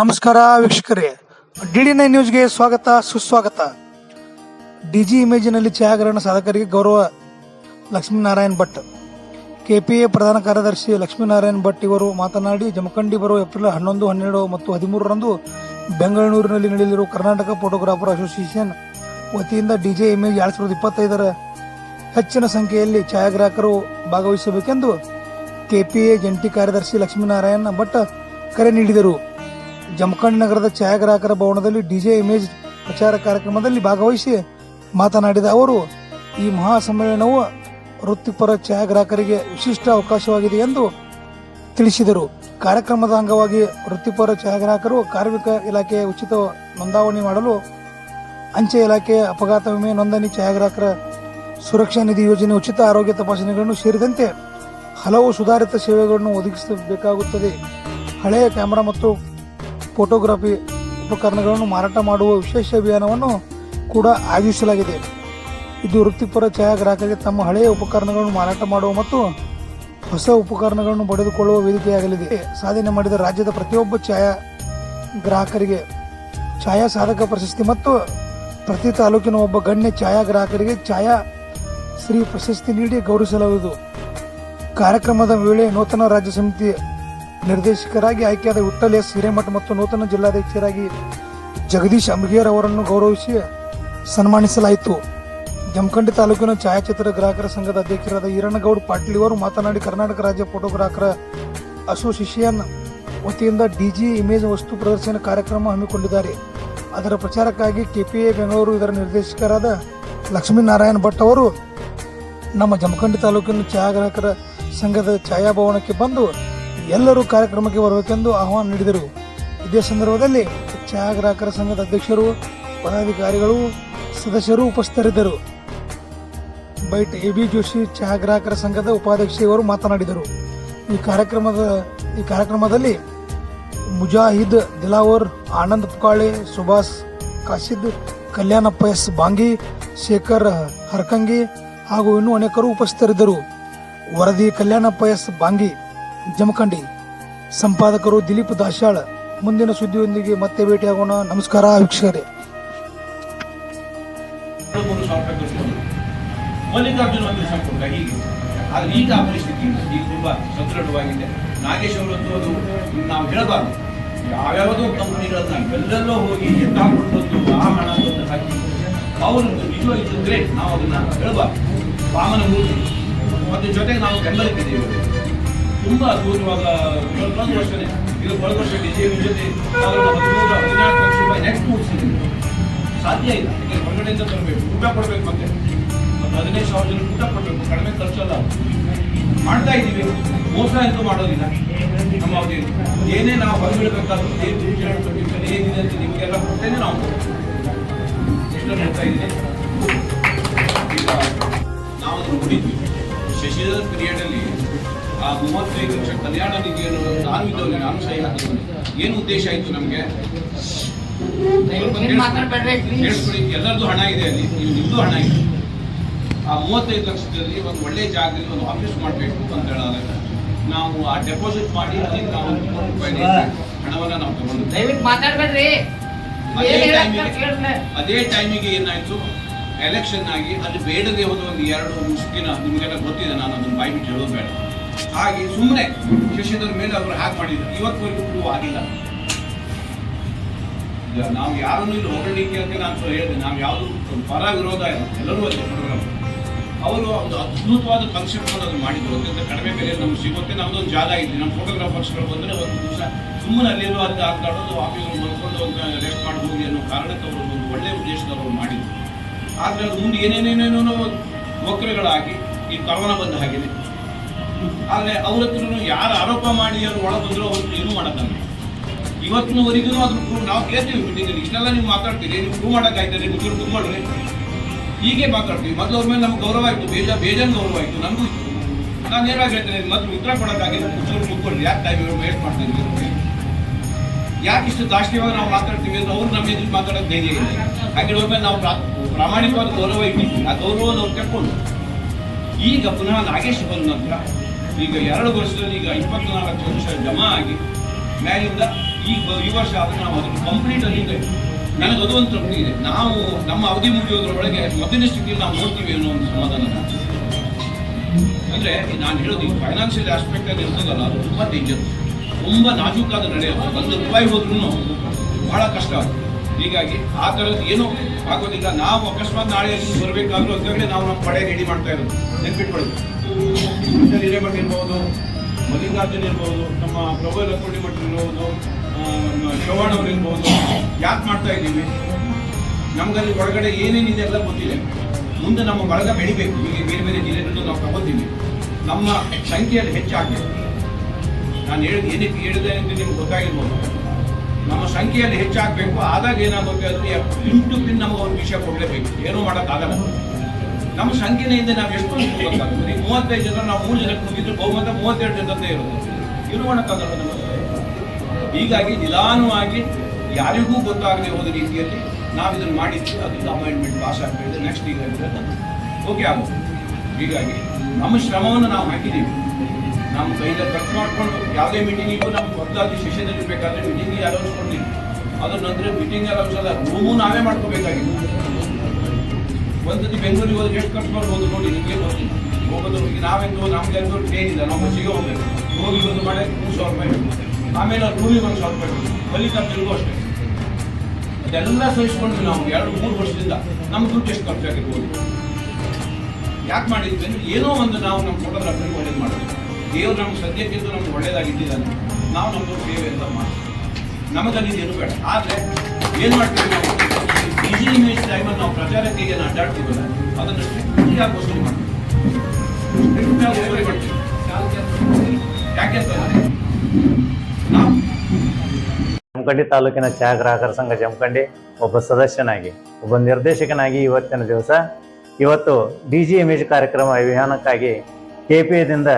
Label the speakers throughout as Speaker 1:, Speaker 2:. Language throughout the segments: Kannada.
Speaker 1: ನಮಸ್ಕಾರ ವೀಕ್ಷಕರೇ. ಡಿಡಿ ನೈನ್ ನ್ಯೂಸ್ಗೆ ಸ್ವಾಗತ, ಸುಸ್ವಾಗತ. ಡಿಜಿ ಇಮೇಜಿನಲ್ಲಿ ಛಾಯಾಗ್ರಹಣ ಸಾಧಕರಿಗೆ ಗೌರವ ಲಕ್ಷ್ಮೀನಾರಾಯಣ್ ಭಟ್. ಕೆಪಿಎ ಪ್ರಧಾನ ಕಾರ್ಯದರ್ಶಿ ಲಕ್ಷ್ಮೀನಾರಾಯಣ್ ಭಟ್ ಇವರು ಮಾತನಾಡಿ, ಜಮಖಂಡಿ ಬರುವ ಏಪ್ರಿಲ್ ಹನ್ನೊಂದು, ಹನ್ನೆರಡು ಮತ್ತು ಹದಿಮೂರರಂದು ಬೆಂಗಳೂರಿನಲ್ಲಿ ನಡೆಯಲಿರುವ ಕರ್ನಾಟಕ ಫೋಟೋಗ್ರಾಫರ್ ಅಸೋಸಿಯೇಷನ್ ವತಿಯಿಂದ ಡಿಜೆ ಇಮೇಜ್ ಎರಡು ಸಾವಿರದ ಇಪ್ಪತ್ತೈದರ ಹೆಚ್ಚಿನ ಸಂಖ್ಯೆಯಲ್ಲಿ ಛಾಯಾಗ್ರಾಹಕರು ಭಾಗವಹಿಸಬೇಕೆಂದು ಕೆಪಿಎ ಜಂಟಿ ಕಾರ್ಯದರ್ಶಿ ಲಕ್ಷ್ಮೀನಾರಾಯಣ ಭಟ್ ಕರೆ ನೀಡಿದರು. ಜಮಖಂಡಿ ನಗರದ ಛಾಯಾಗ್ರಾಹಕರ ಭವನದಲ್ಲಿ ಡಿಜೆ ಇಮೇಜ್ ಪ್ರಚಾರ ಕಾರ್ಯಕ್ರಮದಲ್ಲಿ ಭಾಗವಹಿಸಿ ಮಾತನಾಡಿದ ಅವರು, ಈ ಮಹಾ ಸಮ್ಮೇಳನವು ವೃತ್ತಿಪರ ಛಾಯಾಗ್ರಾಹಕರಿಗೆ ವಿಶಿಷ್ಟ ಅವಕಾಶವಾಗಿದೆ ಎಂದು ತಿಳಿಸಿದರು. ಕಾರ್ಯಕ್ರಮದ ಅಂಗವಾಗಿ ವೃತ್ತಿಪರ ಛಾಯಾಗ್ರಾಹಕರು ಕಾರ್ಮಿಕ ಇಲಾಖೆಯ ಉಚಿತ ನೋಂದಾವಣಿ ಮಾಡಲು, ಅಂಚೆ ಇಲಾಖೆಯ ಅಪಘಾತ ವಿಮೆ ನೋಂದಣಿ ಛಾಯಾಗ್ರಾಹಕರ ಸುರಕ್ಷಾ ನಿಧಿ ಯೋಜನೆ ಉಚಿತ ಆರೋಗ್ಯ ತಪಾಸಣೆಗಳನ್ನು ಸೇರಿದಂತೆ ಹಲವು ಸುಧಾರಿತ ಸೇವೆಗಳನ್ನು ಒದಗಿಸಬೇಕಾಗುತ್ತದೆ. ಹಳೆಯ ಕ್ಯಾಮೆರಾ ಮತ್ತು ಫೋಟೋಗ್ರಫಿ ಉಪಕರಣಗಳನ್ನು ಮಾರಾಟ ಮಾಡುವ ವಿಶೇಷ ಅಭಿಯಾನವನ್ನು ಕೂಡ ಆಯೋಜಿಸಲಾಗಿದೆ. ಇದು ವೃತ್ತಿಪರ ಛಾಯಾಗ್ರಾಹಕರಿಗೆ ತಮ್ಮ ಹಳೆಯ ಉಪಕರಣಗಳನ್ನು ಮಾರಾಟ ಮಾಡುವ ಮತ್ತು ಹೊಸ ಉಪಕರಣಗಳನ್ನು ಪಡೆದುಕೊಳ್ಳುವ ವೇದಿಕೆಯಾಗಲಿದೆ. ಸಾಧನೆ ಮಾಡಿದ ರಾಜ್ಯದ ಪ್ರತಿಯೊಬ್ಬ ಛಾಯಾ ಗ್ರಾಹಕರಿಗೆ ಛಾಯಾ ಸಾಧಕ ಪ್ರಶಸ್ತಿ ಮತ್ತು ಪ್ರತಿ ತಾಲೂಕಿನ ಒಬ್ಬ ಗಣ್ಯ ಛಾಯಾಗ್ರಾಹಕರಿಗೆ ಛಾಯಾ ಶ್ರೀ ಪ್ರಶಸ್ತಿ ನೀಡಿ ಗೌರವಿಸಲಾಗುವುದು. ಕಾರ್ಯಕ್ರಮದ ವೇಳೆ ನೂತನ ರಾಜ್ಯ ಸಮಿತಿ ನಿರ್ದೇಶಕರಾಗಿ ಆಯ್ಕೆಯಾದ ವಿಠ್ಠಲ್ ಎಸ್ ಮತ್ತು ನೂತನ ಜಿಲ್ಲಾಧ್ಯಕ್ಷರಾಗಿ ಜಗದೀಶ್ ಅಂಬಿಗೇರ್ ಅವರನ್ನು ಗೌರವಿಸಿ ಸನ್ಮಾನಿಸಲಾಯಿತು. ಜಮಖಂಡಿ ತಾಲೂಕಿನ ಛಾಯಾಚಿತ್ರ ಗ್ರಾಹಕರ ಸಂಘದ ಅಧ್ಯಕ್ಷರಾದ ಈರಣ್ಣಗೌಡ ಪಾಟೀಲ್ ಇವರು ಮಾತನಾಡಿ, ಕರ್ನಾಟಕ ರಾಜ್ಯ ಫೋಟೋಗ್ರಾಫರ್ ಅಸೋಸಿಯೇಷನ್ ವತಿಯಿಂದ ಡಿಜಿ ಇಮೇಜ್ ವಸ್ತು ಪ್ರದರ್ಶನ ಕಾರ್ಯಕ್ರಮ ಹಮ್ಮಿಕೊಂಡಿದ್ದಾರೆ. ಅದರ ಪ್ರಚಾರಕ್ಕಾಗಿ ಕೆಪಿಎ ಬೆಂಗಳೂರು ಇದರ ನಿರ್ದೇಶಕರಾದ ಲಕ್ಷ್ಮೀನಾರಾಯಣ ಭಟ್ ಅವರು ನಮ್ಮ ಜಮಖಂಡಿ ತಾಲೂಕಿನ ಛಾಯಾಗ್ರಾಹಕರ ಸಂಘದ ಛಾಯಾಭವನಕ್ಕೆ ಬಂದು ಎಲ್ಲರೂ ಕಾರ್ಯಕ್ರಮಕ್ಕೆ ಬರಬೇಕೆಂದು ಆಹ್ವಾನ ನೀಡಿದರು. ಇದೇ ಸಂದರ್ಭದಲ್ಲಿ ಛಾಯಾಗ್ರಾಹಕರ ಸಂಘದ ಅಧ್ಯಕ್ಷರು, ಪದಾಧಿಕಾರಿಗಳು, ಸದಸ್ಯರು ಉಪಸ್ಥಿತರಿದ್ದರು. ಬೈಟ್ ಎ ಬಿ ಜೋಶಿ ಛಾಯಾಗ್ರಾಹಕರ ಸಂಘದ ಉಪಾಧ್ಯಕ್ಷ ಇವರು ಮಾತನಾಡಿದರು. ಈ ಕಾರ್ಯಕ್ರಮದ, ಈ ಕಾರ್ಯಕ್ರಮದಲ್ಲಿ ಮುಜಾಹಿದ್ ದಿಲಾವರ್, ಆನಂದ್ ಪುಕಾಳೆ, ಸುಭಾಷ್ ಕಾಶಿದ್, ಕಲ್ಯಾಣಪ್ಪ ಎಸ್ ಬಾಂಗಿ, ಶೇಖರ್ ಹರ್ಕಂಗಿ ಹಾಗೂ ಇನ್ನೂ ಅನೇಕರು ಉಪಸ್ಥಿತರಿದ್ದರು. ವರದಿ ಕಲ್ಯಾಣಪ್ಪ ಎಸ್ ಬಾಂಗಿ. ಜಮಖಂಡಿ. ಸಂಪಾದಕರು ದಿಲೀಪ್ ದಾಶಾಳ್ ಮುಂದಿನ ಸುದ್ದಿಯೊಂದಿಗೆ ಮತ್ತೆ ಭೇಟಿಯಾಗೋಣ. ನಮಸ್ಕಾರ ವೀಕ್ಷಕರೇ.
Speaker 2: ಮಲ್ಲಿಕಾರ್ಜುನ ಒಂದು ಕೊಟ್ಟ ಹೀಗೆ. ಆದ್ರೆ ಈಗ ಆ ಪರಿಸ್ಥಿತಿ ಈಗ ತುಂಬಾ ಸದೃಢವಾಗಿದೆ. ನಾಗೇಶ್ ಅವರದ್ದು ಅದು ನಾವು ಹೇಳಬಾರ್ದು. ಯಾವ್ಯಾವುದೋ ಕಂಪನಿಗಳನ್ನ ಎಲ್ಲೆಲ್ಲೋ ಹೋಗಿ ಎತ್ತಾಕೊಂಡು ಬಂದು ಆ ಹಣ ಅಂತ ಹಾಕಿ ಅವರು ನಿಜವಾಗಿ ಗ್ರೇಟ್ ನಾವು ಅದನ್ನ ಹೇಳಬಾರ್ದು. ವಾಮನ ಮೂರ್ತಿ. ಮತ್ತೆ ಜೊತೆಗೆ ನಾವು ಬೆಂಬಲಿಟ್ಟಿದ್ದೇವೆ ತುಂಬಾ ಅದ್ಭುತವಾದ ಒಂದು ವರ್ಷನೇ. ಇದು ಕಳೆದ ವರ್ಷ ಡಿಜೆ ಜೊತೆ ಹದಿನಾಲ್ಕು ಲಕ್ಷ ರೂಪಾಯಿ ನೆಕ್ಸ್ಟ್ ಮುಗಿಸಿದ್ದೀವಿ ಸಾಧ್ಯ ಇಲ್ಲ. ಯಾಕಂದ್ರೆ ಹೊರಗಡೆಯಿಂದ ತರಬೇಕು, ಊಟ ಕೊಡಬೇಕು ಮತ್ತೆ. ಒಂದು ಹದಿನೈದು ಸಾವಿರ ಜನ ಊಟ ಕೊಡಬೇಕು, ಕಡಿಮೆ ಖರ್ಚಲ್ಲ. ಮಾಡ್ತಾ ಇದ್ದೀವಿ. ಮೋಸ ಅಂತೂ ಮಾಡೋದಿಲ್ಲ. ನಮ್ಮ ಅವಧಿಯಲ್ಲಿ. ಏನೇ ನಾವು ಹೊರಗಿಡಬೇಕಾದ್ರೂ ಏನು ಕೊಟ್ಟಿರ್ತಾರೆ, ಏನಿದೆ ಅಂತ ನಿಮಗೆಲ್ಲ ಕೊಟ್ಟೇನೆ ನಾವು. ಎಷ್ಟು ಹೇಳ್ತಾ ಇದ್ದೀನಿ. ಈಗ ನಾವು ಅದನ್ನು ನೋಡಿದ್ವಿ ಶಶಿಧರ್ ಪೀರಿಯಡ್ ಅಲ್ಲಿ ಆ ಮೂವತ್ತೈದು ಲಕ್ಷ ಕಲ್ಯಾಣ ನಿಧಿಯನ್ನು ನಾನು ಇದ್ದವನಿಗೆ ನಾನು ಸಹಿ ಹಾಕಿದ್ದೀನಿ ಏನು ಉದ್ದೇಶ ಆಯಿತು ನಮಗೆ? ಹೇಳ್ಕೊಳ್ಳಿ ಎಲ್ಲರದ್ದು ಹಣ ಇದೆ ಅಲ್ಲಿ. ನೀವು ನಿಮ್ದು ಹಣ ಇದೆ. ಆ ಮೂವತ್ತೈದು ಲಕ್ಷದಲ್ಲಿ ಒಂದು ಒಳ್ಳೆ ಜಾಗದಲ್ಲಿ ಒಂದು ಆಫೀಸ್ ಮಾಡಬೇಕು ಅಂತ ಹೇಳಿದಾಗ ನಾವು ಆ ಡೆಪಾಸಿಟ್ ಮಾಡಿ ಅಲ್ಲಿ ನಾವು ಒಂದು ಕೋಟಿ ರೂಪಾಯಿ ಹಣವನ್ನ ನಾವು ತಗೊಂಡು
Speaker 3: ದಯವಿಟ್ಟು ಮಾತಾಡ್ಬೇಡ್ರಿ.
Speaker 2: ಅದೇ ಟೈಮಿಗೆ
Speaker 3: ಕೇಳ್ದೆ?
Speaker 2: ಅದೇ ಟೈಮಿಗೆ ಏನಾಯ್ತು? ಎಲೆಕ್ಷನ್ ಆಗಿ ಅಲ್ಲಿ ಬೇಡದೆ ಹೋದ ಒಂದು ಎರಡು ಮುಷ್ಕಿನ ನಿಮಗೆಲ್ಲ ಗೊತ್ತಿದೆ ನಾನು ಅದನ್ನು ಬಾಯ್ಬಿಟ್ಟು ಹೇಳೋದು ಬೇಡ. ಹಾಗೆ ಸುಮ್ಮನೆ ಶಶಿಧರ್ ಮೇಲೆ ಅವರು ಹ್ಯಾಕ್ ಮಾಡಿದ್ರು. ಇವತ್ತುವರೆಗೂ ಆಗಿಲ್ಲ ನಾವು ಯಾರನ್ನು ಇಲ್ಲಿ ಹೊರಡಲಿಕ್ಕೆ ಅಂತ ನಾನು ಹೇಳಿದೆ. ನಾವು ಯಾವುದು ಪರ ವಿರೋಧ ಇಲ್ಲ. ಎಲ್ಲರೂ ಫೋಟೋಗ್ರಾಫರ್ ಅವರು ಒಂದು ಅದ್ಭುತವಾದ ಕಾನ್ಸೆಪ್ಟ್ ಅದನ್ನು ಮಾಡಿದ್ರು. ಅತ್ಯಂತ ಕಡಿಮೆ ಬೆಲೆ ನಮ್ಗೆ ಸಿಗುತ್ತೆ. ನಮ್ದೊಂದು ಜಾಗ ಇದೆ. ನಮ್ಮ ಫೋಟೋಗ್ರಾಫರ್ಸ್ಗಳು ಬಂದರೆ ಒಂದು ದಿವಸ ಸುಮ್ಮನೆ ಅಲ್ಲಿರೋ ಅಂತ ಆಗ್ತಾಡೋದು ಆಫೀಸಲ್ಲಿ ಬರ್ಕೊಂಡು ಒಂದು ರೆಸ್ಟ್ ಮಾಡ್ಬೋದು ಹೋಗಿ ಅನ್ನೋ ಕಾರಣಕ್ಕೆ ಅವರು ಒಂದು ಒಳ್ಳೆಯ ಉದ್ದೇಶದವರು ಮಾಡಿದ್ರು. ಆದರೆ ಮುಂದೆ ಏನೇನೇನೇನೋ ವಕ್ರಗಳಾಗಿ ಈ ಕರೋನಾ ಬಂದ ಹಾಗಿದೆ ಆದರೆ ಅವ್ರ ಹತ್ರನು ಯಾರು ಆರೋಪ ಮಾಡಿ ಅವ್ರು ಒಳ ಬಂದ್ರು ಅವ್ರ ಏನೂ ಮಾಡೋಕ್ಕಲ್ಲ ಇವತ್ತಿನವರೆಗೂ ಅದನ್ನು ಪ್ರೂವ್ ನಾವು ಕೇಳ್ತೀವಿ ಮೀಟಿಂಗಲ್ಲಿ ಇಷ್ಟೆಲ್ಲ ನೀವು ಮಾತಾಡ್ತೀರಿ, ನೀವು ಪ್ರೂವ್ ಮಾಡೋಕ್ಕಾಯ್ತಾರೆ ನೀವು ಪ್ರೂವ್ ಮಾಡ್ರಿ. ಹೀಗೆ ಮಾತಾಡ್ತೀವಿ. ಮೊದಲು ಅವ್ರ ಮೇಲೆ ನಮ್ಗೆ ಗೌರವ ಆಯಿತು ಬೇಜ ಬೇಜಾನ್ ಗೌರವ ಆಯಿತು ನಮಗೂ ಇತ್ತು. ನಾನು ನೇರವಾಗಿ ಹೇಳ್ತೇನೆ ಮೊದಲು ಉತ್ತರ ಕೊಡೋಕ್ಕಾಗಿಲ್ಲ ಕುಚ್ಚೂರು ಮುಗ್ಕೊಂಡು ಯಾಕೆ ಟೈಮ್ ವೇಟ್ ಮಾಡ್ತಿದ್ವಿ ಯಾಕೆ ಇಷ್ಟು ನಾವು ಮಾತಾಡ್ತೀವಿ ಅಂದ್ರೆ ಅವ್ರು ನಮ್ಮ ಎದುರು ಮಾತಾಡೋದು ಧೈರ್ಯ ಇಲ್ಲ. ಹಾಗೆ ಮೇಲೆ ನಾವು ಪ್ರಾ- ಪ್ರಾಮಾಣಿಕವಾದ ಗೌರವ ಇಟ್ಟಿದ್ವಿ ಆ ಗೌರವವನ್ನು ಅವ್ರು ಕಟ್ಕೊಂಡು ಈಗ ಪುನಃ ನಾಗೇಶ್ ಬಂದ ನಂತರ ಈಗ ಎರಡು ವರ್ಷದಲ್ಲಿ ಈಗ ಇಪ್ಪತ್ನಾಲ್ಕು ವರ್ಷ ಜಮಾ ಆಗಿ ಮ್ಯಾಲಿಂದ ಈ ಈ ವರ್ಷ ಅದನ್ನು ನಾವು ಅದನ್ನು ಕಂಪ್ಲೀಟ್ ಅಲ್ಲಿ ನನಗೆ ಅದು ಒಂದು ತೃಪ್ತಿ ಇದೆ. ನಾವು ನಮ್ಮ ಅವಧಿ ಮುಗಿಯೋದ್ರೊಳಗೆ ಮೊದಲಿನ ಸ್ಥಿತಿಯಲ್ಲಿ ನಾವು ನೋಡ್ತೀವಿ ಅನ್ನೋ ಒಂದು ಸಮಾಧಾನ ಅಂದರೆ ನಾನು ಹೇಳೋದು ಈ ಫೈನಾನ್ಷಿಯಲ್ ಆಸ್ಪೆಕ್ಟ್ ಅಲ್ಲಿ ಇರ್ತದಲ್ಲ, ಅದು ತುಂಬಾ ಡೇಂಜರ್ ತುಂಬಾ ನಾಜೂಕಾದ ನಡೆಯೋದು ಒಂದು ರೂಪಾಯಿ ಹೋದ್ರೂ ಬಹಳ ಕಷ್ಟ ಆಗುತ್ತೆ. ಹೀಗಾಗಿ ಆ ಥರದ್ದು ಏನೂ ಆಗೋದಿಲ್ಲ ನಾವು ಅಕಸ್ಮಾತ್ ನಾಳೆ ಬರಬೇಕಾದ್ರೂ ಅಂತೇಳಿ ನಾವು ನಮ್ಮ ಪಡೆ ರೆಡಿ ಮಾಡ್ತಾ ಇರೋದು. ನೆನ್ಪಿಟ್ಕೊಳ್ಳಿ ಹಿರೇಮಠ ಇರ್ಬೋದು, ಮಲ್ಲಿಕಾರ್ಜುನ್ ಇರ್ಬೋದು, ನಮ್ಮ ಪ್ರಭು ಲಕ್ಕೋಟಿ ಮಠ ಇರ್ಬೋದು ಚೌಹಾಣ್ ಅವ್ರು ಇರ್ಬೋದು. ಯಾಕೆ ಮಾಡ್ತಾ ಇದ್ದೀವಿ? ನಮ್ಗಲ್ಲಿ ಒಳಗಡೆ ಏನೇನಿದೆ ಎಲ್ಲ ಗೊತ್ತಿದೆ. ಮುಂದೆ ನಮ್ಮ ಬಳಗ ಬೆಳಿಬೇಕು. ಹೀಗೆ ಬೇರೆ ಬೇರೆ ಜಿಲ್ಲೆಗಳಲ್ಲೂ ನಾವು ತಗೋತೀವಿ ನಮ್ಮ ಸಂಖ್ಯೆಯಲ್ಲಿ ಹೆಚ್ಚಾಗಬೇಕು ನಾನು ಹೇಳಿದ ಏನಕ್ಕೆ ಹೇಳಿದೆ ಅಂತ ನಿಮ್ಗೆ ಗೊತ್ತಾಗಿರ್ಬೋದು. ನಮ್ಮ ಸಂಖ್ಯೆಯಲ್ಲಿ ಹೆಚ್ಚಾಗಬೇಕು, ಆದಾಗ ಏನಾಗುತ್ತೆ ಪಿನ್ ಟು ಪಿನ್ ನಮಗೆ ಒಂದು ವಿಷಯ ಕೊಡಲೇಬೇಕು. ಏನೂ ಮಾಡೋಕ್ಕಾಗಲ್ಲ. ನಮ್ಮ ಸಂಖ್ಯೆಯಿಂದ ನಾವು ಎಷ್ಟು ಗೊತ್ತಾಗುತ್ತೆ ಈಗ ಮೂವತ್ತೈದು ಜನ, ನಾವು ಮೂರು ಜನಕ್ಕೆ ಮುಗಿದ್ರು, ಬಹುಮತ ಮೂವತ್ತೆರಡು ಜನತೆ ಇರುತ್ತೆ ಏನು ಮಾಡೋಕ್ಕಾಗಲ್ಲ ನಮಗೆ. ಹೀಗಾಗಿ ನಿಧಾನವಾಗಿ ಯಾರಿಗೂ ಗೊತ್ತಾಗದೆ ಹೋದ ರೀತಿಯಲ್ಲಿ ನಾವು ಇದನ್ನು ಮಾಡಿದ್ವಿ. ಅದು ಅಪಾಯಿಂಟ್ಮೆಂಟ್ ಪಾಸ್ ಆಗ್ತಾ ನೆಕ್ಸ್ಟ್ ಈಗ ಓಕೆ ಆಗುತ್ತೆ ಹೀಗಾಗಿ ನಮ್ಮ ಶ್ರಮವನ್ನು ನಾವು ಹಾಕಿದ್ದೀವಿ. ನಮ್ಮ ಕೈಯಿಂದ ಖರ್ಚು ಮಾಡಿಕೊಂಡು ಯಾವುದೇ ಮೀಟಿಂಗಿಗೂ ನಮ್ಗೆ ಹೊರತಾಗಿ ಶಿಷ್ಯದಲ್ಲಿ ಬೇಕಾದ್ರೆ ಮೀಟಿಂಗ್ ಅಲೌನ್ಸ್ ಕೊಡ್ತೀವಿ ಅದು ನಂತರ ಮೀಟಿಂಗ್ ಅಲೌನ್ಸ್ ಅಲ್ಲ ರೂಮು ನಾವೇ ಮಾಡ್ಕೋಬೇಕಾಗಿತ್ತು ಒಂದ್ಸತಿ ಬೆಂಗಳೂರಿಗೆ ಹೋದ್ರೆ ಎಷ್ಟು ಖರ್ಚು ಮಾಡ್ಬೋದು ನೋಡಿ, ನಿಮಗೆ ನೋಡಿ ಹೋಗೋದು ಈಗ ನಾವೆಂದು ನಮ್ಗೆ ಎಂದು ಟ್ರೈನ್ ಇಲ್ಲ ನಾವು ಬಸ್ಸಿಗೆ ಹೋಗ್ಬೇಕು. ಹೋಗಿ ಒಂದು ಮಾಡಿ ಮೂರು ಸಾವಿರ ರೂಪಾಯಿ. ಆಮೇಲೆ ಅವ್ರು ರೂಮಿಗೆ ಒಂದು ಸಾವಿರ ರೂಪಾಯಿ ಬಲಿ ಮಲ್ಲಿಕಾರ್ಜುನ್ಗೂ ಅಷ್ಟೇ. ಅದೆಲ್ಲ ಸಹಿಸ್ಕೊಂಡು ನಾವು ಎರಡು, ಮೂರು ವರ್ಷದಿಂದ. ನಮ್ಮ ದುಡ್ಡು ಎಷ್ಟು ಖರ್ಚಾಗಿರ್ಬೋದು ಯಾಕೆ ಮಾಡಿದ್ವಿ ಅಂದ್ರೆ, ಏನೋ ಒಂದು ನಾವು ನಮ್ಮ ಫೋಟೋಗ್ರಾಫರಿಗೆ ಒಳ್ಳೇದು ಮಾಡಿದ್ವಿ. ದೇವ್ರು ನಮ್ಗೆ ಸದ್ಯಕ್ಕಿಂತ ನಮ್ಗೆ ಒಳ್ಳೇದಾಗಿದ್ದಾನೆ ನಾವು ನಮ್ಮದು ಸೇವೆ ಅಂತ ಮಾಡ್ತೀವಿ. ನಮಗಲ್ಲಿ ಏನು ಬೇಡ. ಆದರೆ ಏನು ಮಾಡ್ತೀವಿ ನಾವು? ಈಸಿ ಇಮೇಜ್ ಟೈಮಲ್ಲಿ ನಾವು ಪ್ರಚಾರಕ್ಕೆ ಏನು ಅಡ್ಡಾಡ್ತೀವಲ್ಲ, ಅದನ್ನು ಸ್ಟ್ರಿಕ್ಟಾಗಿ ವಸೂಲಿ ಮಾಡ್ತೀವಿ. ನಾವು
Speaker 3: ಜಮಖಂಡಿ ತಾಲೂಕಿನ ಛಾಯಾಗ್ರಾಹಕರ ಗ್ರಾಹಕರ ಸಂಘ ಜಮಖಂಡಿ ಒಬ್ಬ ಸದಸ್ಯನಾಗಿ, ಒಬ್ಬ ನಿರ್ದೇಶಕನಾಗಿ ಇವತ್ತಿನ ದಿವಸ ಇವತ್ತು ಡಿ ಜಿ ಇಮೇಜ್ ಕಾರ್ಯಕ್ರಮ ಅಭಿಯಾನಕ್ಕಾಗಿ ಕೆ ಪಿ ಎದಿಂದ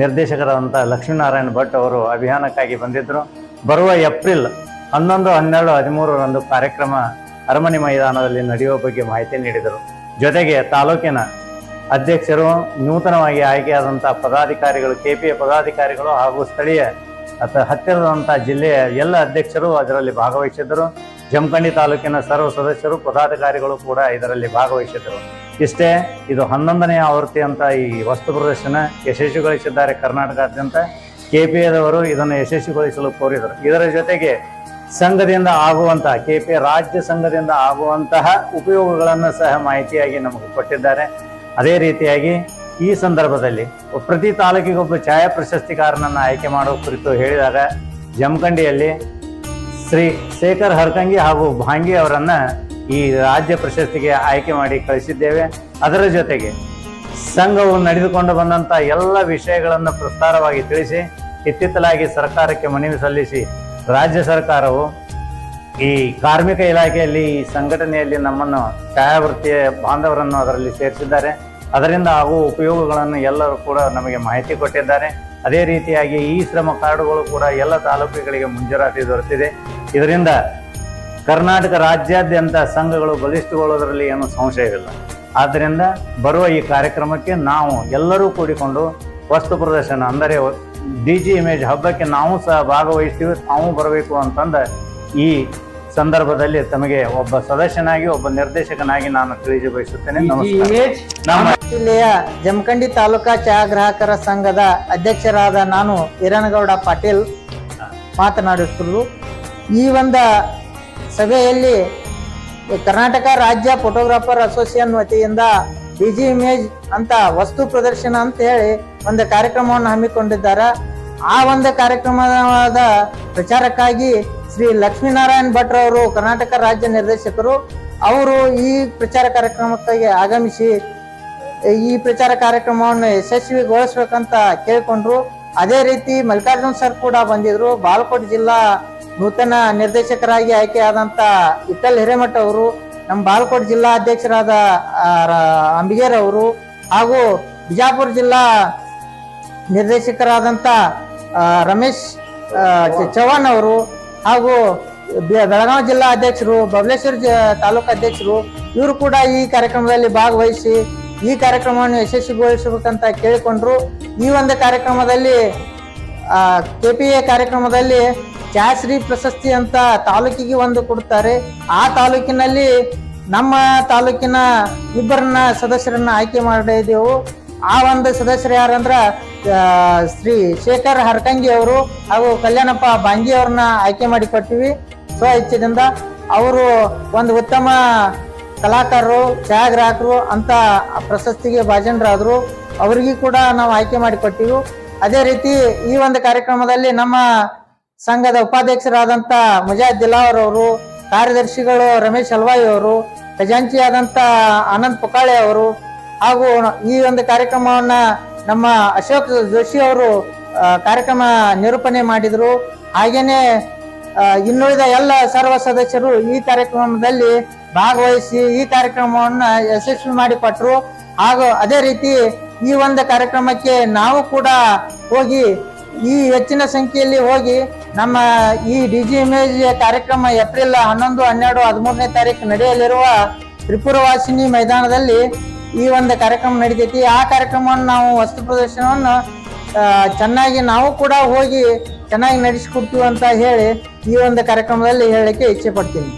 Speaker 3: ನಿರ್ದೇಶಕರಾದಂಥ ಲಕ್ಷ್ಮೀನಾರಾಯಣ ಭಟ್ ಅವರು ಅಭಿಯಾನಕ್ಕಾಗಿ ಬಂದಿದ್ದರು. ಬರುವ ಏಪ್ರಿಲ್ ಹನ್ನೊಂದು, ಹನ್ನೆರಡು, ಹದಿಮೂರರಂದು ಕಾರ್ಯಕ್ರಮ ಅರಮನೆ ಮೈದಾನದಲ್ಲಿ ನಡೆಯುವ ಬಗ್ಗೆ ಮಾಹಿತಿ ನೀಡಿದರು. ಜೊತೆಗೆ ತಾಲೂಕಿನ ಅಧ್ಯಕ್ಷರು, ನೂತನವಾಗಿ ಆಯ್ಕೆಯಾದಂಥ ಪದಾಧಿಕಾರಿಗಳು ಕೆ ಪಿ ಪದಾಧಿಕಾರಿಗಳು ಹಾಗೂ ಸ್ಥಳೀಯ ಅಥ ಹತ್ತಿರದಂಥ ಜಿಲ್ಲೆಯ ಎಲ್ಲ ಅಧ್ಯಕ್ಷರು ಅದರಲ್ಲಿ ಭಾಗವಹಿಸಿದ್ದರು. ಜಮಖಂಡಿ ತಾಲೂಕಿನ ಸರ್ವ ಸದಸ್ಯರು, ಪದಾಧಿಕಾರಿಗಳು ಕೂಡ ಇದರಲ್ಲಿ ಭಾಗವಹಿಸಿದ್ದರು. ಇಷ್ಟೇ ಇದು ಹನ್ನೊಂದನೇ ಆವೃತ್ತಿ ಅಂತ ಈ ವಸ್ತು ಪ್ರದರ್ಶನ ಯಶಸ್ವಿಗೊಳಿಸಿದ್ದಾರೆ ಕರ್ನಾಟಕಾದ್ಯಂತ ಕೆ ಪಿ ಎದವರು ಇದನ್ನು ಯಶಸ್ವಿಗೊಳಿಸಲು ಕೋರಿದರು. ಇದರ ಜೊತೆಗೆ ಸಂಘದಿಂದ ಆಗುವಂತಹ ಕೆ ಪಿ ರಾಜ್ಯ ಸಂಘದಿಂದ ಆಗುವಂತಹ ಉಪಯೋಗಗಳನ್ನು ಸಹ ಮಾಹಿತಿಯಾಗಿ ನಮಗೆ ಕೊಟ್ಟಿದ್ದಾರೆ. ಅದೇ ರೀತಿಯಾಗಿ ಈ ಸಂದರ್ಭದಲ್ಲಿ ಪ್ರತಿ ತಾಲೂಕಿಗೊಬ್ಬ ಛಾಯಾ ಪ್ರಶಸ್ತಿಕಾರನನ್ನು ಆಯ್ಕೆ ಮಾಡುವ ಕುರಿತು ಹೇಳಿದಾಗ, ಜಮಖಂಡಿಯಲ್ಲಿ ಶ್ರೀ ಶೇಖರ್ ಹರ್ಕಂಗಿ ಹಾಗೂ ಭಾಂಗಿ ಅವರನ್ನ ಈ ರಾಜ್ಯ ಪ್ರಶಸ್ತಿಗೆ ಆಯ್ಕೆ ಮಾಡಿ ಕಳಿಸಿದ್ದೇವೆ. ಅದರ ಜೊತೆಗೆ ಸಂಘವು ನಡೆದುಕೊಂಡು ಬಂದಂಥ ಎಲ್ಲ ವಿಷಯಗಳನ್ನು ಪ್ರಸ್ತಾರವಾಗಿ ತಿಳಿಸಿ, ಇತ್ತಿತ್ತಲಾಗಿ ಸರ್ಕಾರಕ್ಕೆ ಮನವಿ ಸಲ್ಲಿಸಿ ರಾಜ್ಯ ಸರ್ಕಾರವು ಈ ಕಾರ್ಮಿಕ ಇಲಾಖೆಯಲ್ಲಿ ಈ ಸಂಘಟನೆಯಲ್ಲಿ ನಮ್ಮನ್ನು ಛಾಯಾವೃತ್ತಿಯ ಬಾಂಧವರನ್ನು ಅದರಲ್ಲಿ ಸೇರಿಸಿದ್ದಾರೆ. ಅದರಿಂದ ಆಗುವ ಉಪಯೋಗಗಳನ್ನು ಎಲ್ಲರೂ ಕೂಡ ನಮಗೆ ಮಾಹಿತಿ ಕೊಟ್ಟಿದ್ದಾರೆ. ಅದೇ ರೀತಿಯಾಗಿ ಈ ಶ್ರಮ ಕಾರ್ಡುಗಳು ಕೂಡ ಎಲ್ಲ ತಾಲೂಕುಗಳಿಗೆ ಮುಂಜೂರಾತಿ ದೊರೆತಿದೆ. ಇದರಿಂದ ಕರ್ನಾಟಕ ರಾಜ್ಯಾದ್ಯಂತ ಸಂಘಗಳು ಬಲಿಷ್ಠಗೊಳ್ಳೋದ್ರಲ್ಲಿ ಏನು ಸಂಶಯವಿಲ್ಲ. ಆದ್ದರಿಂದ ಬರುವ ಈ ಕಾರ್ಯಕ್ರಮಕ್ಕೆ ನಾವು ಎಲ್ಲರೂ ಕೂಡಿಕೊಂಡು ವಸ್ತು ಪ್ರದರ್ಶನ ಅಂದರೆ ಡಿ ಜಿ ಇಮೇಜ್ ಹಬ್ಬಕ್ಕೆ ನಾವು ಸಹ ಭಾಗವಹಿಸ್ತೀವಿ ತಾವು ಬರಬೇಕು ಅಂತಂದ ಈ ಸಂದರ್ಭದಲ್ಲಿ ತಮಗೆ ಒಬ್ಬ ಸದಸ್ಯನಾಗಿ ಒಬ್ಬ ನಿರ್ದೇಶಕನಾಗಿ ನಾನು ತಿಳಿಸಿ ಬಯಸುತ್ತೇನೆ. ನಮ್ಮ
Speaker 4: ಜಿಲ್ಲೆಯ ಜಮಖಂಡಿ ತಾಲೂಕಾ ಚಹಾ ಗ್ರಾಹಕರ ಸಂಘದ ಅಧ್ಯಕ್ಷರಾದ ನಾನು ಹಿರನಗೌಡ ಪಾಟೀಲ್ ಮಾತನಾಡುತ್ತಿರುವುದು. ಈ ಒಂದು ಸಭೆಯಲ್ಲಿ ಕರ್ನಾಟಕ ರಾಜ್ಯ ಫೋಟೋಗ್ರಾಫರ್ ಅಸೋಸಿಯೇಷನ್ ವತಿಯಿಂದ ಡಿಜಿ ಇಮೇಜ್ ಅಂತ ವಸ್ತು ಪ್ರದರ್ಶನ ಅಂತ ಹೇಳಿ ಒಂದು ಕಾರ್ಯಕ್ರಮವನ್ನು ಹಮ್ಮಿಕೊಂಡಿದ್ದಾರೆ. ಆ ಒಂದು ಕಾರ್ಯಕ್ರಮದ ಪ್ರಚಾರಕ್ಕಾಗಿ ಶ್ರೀ ಲಕ್ಷ್ಮೀನಾರಾಯಣ್ ಭಟ್ ಅವರು ಕರ್ನಾಟಕ ರಾಜ್ಯ ನಿರ್ದೇಶಕರು ಅವರು ಈ ಪ್ರಚಾರ ಕಾರ್ಯಕ್ರಮಕ್ಕಾಗಿ ಆಗಮಿಸಿ ಈ ಪ್ರಚಾರ ಕಾರ್ಯಕ್ರಮವನ್ನು ಯಶಸ್ವಿಗೊಳಿಸ್ಬೇಕಂತ ಕೇಳ್ಕೊಂಡ್ರು. ಅದೇ ರೀತಿ ಮಲ್ಲಿಕಾರ್ಜುನ್ ಸರ್ ಕೂಡ ಬಂದಿದ್ರು. ಬಾಲಕೋಟ್ ಜಿಲ್ಲಾ ನೂತನ ನಿರ್ದೇಶಕರಾಗಿ ಆಯ್ಕೆಯಾದಂತ ಇಟ್ಟಲ್ ಹಿರೇಮಠ ಅವರು, ನಮ್ಮ ಬಾಲಕೋಟ್ ಜಿಲ್ಲಾ ಅಧ್ಯಕ್ಷರಾದ ಅಂಬಿಗೇರ್ ಅವರು ಹಾಗೂ ಬಿಜಾಪುರ ಜಿಲ್ಲಾ ನಿರ್ದೇಶಕರಾದಂತ ರಮೇಶ್ ಚೌಹಾಣ್ ಅವರು ಹಾಗೂ ಬೆಳಗಾವಿ ಜಿಲ್ಲಾ ಅಧ್ಯಕ್ಷರು, ಬಬಲೇಶ್ವರ ತಾಲೂಕು ಅಧ್ಯಕ್ಷರು, ಇವರು ಕೂಡ ಈ ಕಾರ್ಯಕ್ರಮದಲ್ಲಿ ಭಾಗವಹಿಸಿ ಈ ಕಾರ್ಯಕ್ರಮವನ್ನು ಯಶಸ್ವಿಗೊಳಿಸಬೇಕಂತ ಕೇಳಿಕೊಂಡ್ರು. ಈ ಒಂದು ಕಾರ್ಯಕ್ರಮದಲ್ಲಿ ಕೆ ಪಿ ಎ ಕಾರ್ಯಕ್ರಮದಲ್ಲಿ ಚಾಶ್ರೀ ಪ್ರಶಸ್ತಿ ಅಂತ ತಾಲೂಕಿಗೆ ಒಂದು ಕೊಡ್ತಾರೆ. ಆ ತಾಲೂಕಿನಲ್ಲಿ ನಮ್ಮ ತಾಲೂಕಿನ ಇಬ್ಬರನ್ನ ಸದಸ್ಯರನ್ನ ಆಯ್ಕೆ ಮಾಡಿದೆವು ಆ ಒಂದು ಸದಸ್ಯರು ಯಾರಂದ್ರ ಶ್ರೀ ಶೇಖರ್ ಹರ್ಕಂಗಿ ಅವರು ಹಾಗೂ ಕಲ್ಯಾಣಪ್ಪ ಬಾಂಗಿ ಅವ್ರನ್ನ ಆಯ್ಕೆ ಮಾಡಿ ಕೊಟ್ಟಿವಿ. ಸ್ವ ಇಚ್ಛೆದಿಂದ ಅವರು ಒಂದು ಉತ್ತಮ ಕಲಾಕಾರರು ಛಾಯಾಗ್ರಾಹಕರು ಅಂತ ಪ್ರಶಸ್ತಿಗೆ ಭಾಜನರಾದರು. ಅವರಿಗೂ ಕೂಡ ನಾವು ಆಯ್ಕೆ ಮಾಡಿ ಕೊಟ್ಟಿವು. ಅದೇ ರೀತಿ ಈ ಒಂದು ಕಾರ್ಯಕ್ರಮದಲ್ಲಿ ನಮ್ಮ ಸಂಘದ ಉಪಾಧ್ಯಕ್ಷರಾದಂಥ ಮುಜಾದ್ ದಿಲಾವರ್ ಅವರು, ಕಾರ್ಯದರ್ಶಿಗಳು ರಮೇಶ್ ಹಲ್ವಾಯಿ ಅವರು ಖಜಾಂಚಿಯಾದಂಥ ಆನಂದ್ ಪುಕಾಳೆ ಅವರು ಹಾಗೂ ಈ ಒಂದು ಕಾರ್ಯಕ್ರಮವನ್ನ ನಮ್ಮ ಅಶೋಕ್ ಜೋಶಿ ಅವರು ಕಾರ್ಯಕ್ರಮ ನಿರೂಪಣೆ ಮಾಡಿದರು. ಹಾಗೇನೆ ಇನ್ನುಳಿದ ಎಲ್ಲ ಸರ್ವ ಸದಸ್ಯರು ಈ ಕಾರ್ಯಕ್ರಮದಲ್ಲಿ ಭಾಗವಹಿಸಿ ಈ ಕಾರ್ಯಕ್ರಮವನ್ನ ಯಶಸ್ವಿ ಮಾಡಿಕೊಟ್ರು. ಹಾಗೂ ಅದೇ ರೀತಿ ಈ ಒಂದು ಕಾರ್ಯಕ್ರಮಕ್ಕೆ ನಾವು ಕೂಡ ಹೋಗಿ ಈ ಹೆಚ್ಚಿನ ಸಂಖ್ಯೆಯಲ್ಲಿ ಹೋಗಿ ನಮ್ಮ ಈ ಡಿ ಜಿ ಇಮೇಜ್ ಕಾರ್ಯಕ್ರಮ ಏಪ್ರಿಲ್ ಹನ್ನೊಂದು, ಹನ್ನೆರಡು, ಹದಿಮೂರನೇ ತಾರೀಕು ನಡೆಯಲಿರುವ ತ್ರಿಪುರವಾಸಿನಿ ಮೈದಾನದಲ್ಲಿ ಈ ಒಂದು ಕಾರ್ಯಕ್ರಮ ನಡೀತೈತಿ. ಆ ಕಾರ್ಯಕ್ರಮವನ್ನು ನಾವು ವಸ್ತು ಪ್ರದರ್ಶನವನ್ನು ಚೆನ್ನಾಗಿ ನಾವು ಕೂಡ ಹೋಗಿ ಚೆನ್ನಾಗಿ ನಡೆಸಿಕೊಡ್ತೀವಿ ಅಂತ ಹೇಳಿ ಈ ಒಂದು ಕಾರ್ಯಕ್ರಮದಲ್ಲಿ ಹೇಳಲಿಕ್ಕೆ ಇಚ್ಛೆ ಪಡ್ತೀನಿ.